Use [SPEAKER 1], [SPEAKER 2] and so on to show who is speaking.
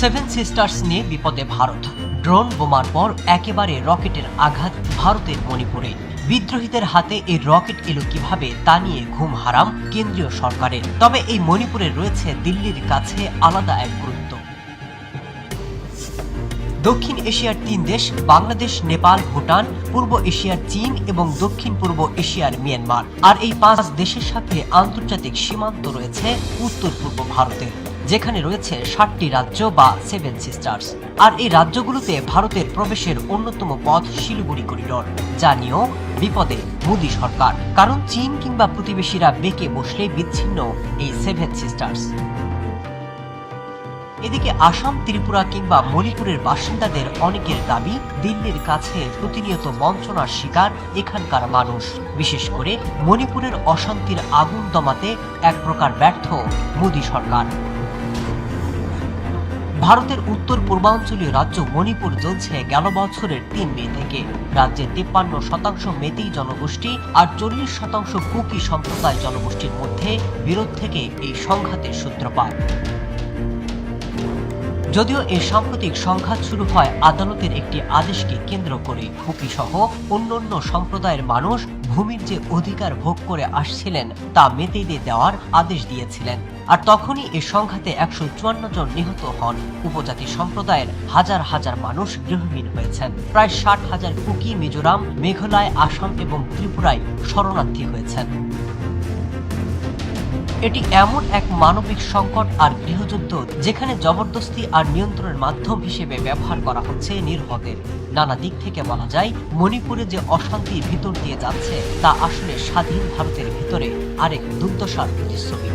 [SPEAKER 1] Seven sisters নিয়ে বিপদে Bharat. Drone বোমার পর একেবারে রকেটের আঘাত ভারতের মণিপুরে। বিদ্রোহীদের হাতে এই রকেট এলো কীভাবে তা নিয়ে ঘুম হারাম কেন্দ্রীয় সরকারের। তবে এই মণিপুরে রয়েছে দিল্লির কাছে আলাদা এক গুরুত্ব দক্ষিণ এশিয়ার তিন দেশ, বাংলাদেশ, নেপাল, ভুটান, পূর্ব এশিয়ার চীন এবং দক্ষিণ পূর্ব এশিয়ার মিয়ানমার। আর এই পাঁচ দেশের সাথে আন্তর্জাতিক সীমান্ত রয়েছে উত্তর পূর্ব ভারতের যেখানে রয়েছে ষাটটি রাজ্য বা সেভেন সিস্টার্স আর এই রাজ্যগুলোতে ভারতের প্রবেশের অন্যতম পথ শিলিগুড়ি করিডোর, যা নিয়েও বিপদে মোদী সরকার। কারণ চীন কিংবা প্রতিবেশীরা বেঁকে বসলে বিচ্ছিন্ন এই সেভেন সিস্টার্স এদিকে আসাম, ত্রিপুরা কিংবা মণিপুরের বাসিন্দাদের অনেকের দাবি, দিল্লির কাছে প্রতিনিয়ত বঞ্চনার শিকার এখানকার মানুষ। বিশেষ করে মণিপুরের অশান্তির আগুন দমাতে এক প্রকার ব্যর্থ মোদী সরকার। ভারতের উত্তর পূর্বাঞ্চলীয় রাজ্য মণিপুর জ্বলছে গেল বছরের তিন মে থেকে। রাজ্যের তিপ্পান্ন শতাংশ মেতেই জনগোষ্ঠী আর চল্লিশ শতাংশ কুকি সম্প্রদায় জনগোষ্ঠীর মধ্যে বিরোধ থেকে এই সংঘাতের সূত্রপাত। যদিও এই সাম্প্রতিক সংঘাত শুরু হয় আদালতের একটি আদেশকে কেন্দ্র করে। কুকি সহ অন্যান্য সম্প্রদায়ের মানুষ ভূমির যে অধিকার ভোগ করে আসছিলেন, তা মেতেইদের দেওয়ার আদেশ দিয়েছিলেন। আর তখনই এই সংঘাতে একশো চুয়ান্ন জন নিহত হন। উপজাতি সম্প্রদায়ের হাজার হাজার মানুষ গৃহহীন হয়েছেন। প্রায় ষাট হাজার কুকি মিজোরাম, মেঘালয়, আসাম এবং ত্রিপুরায় শরণার্থী হয়েছেন। এটি এমন এক মানবিক সংকট আর গৃহযুদ্ধ যেখানে জবরদস্তি আর নিয়ন্ত্রণের মাধ্যম হিসেবে ব্যবহার করা হচ্ছে নির্ভদের। নানা দিক থেকে বলা যায়, মণিপুরে যে অশান্তির ভিতর দিয়ে যাচ্ছে তা আসলে স্বাধীন ভারতের ভিতরে আরেক দুর্দশার প্রতিচ্ছবি।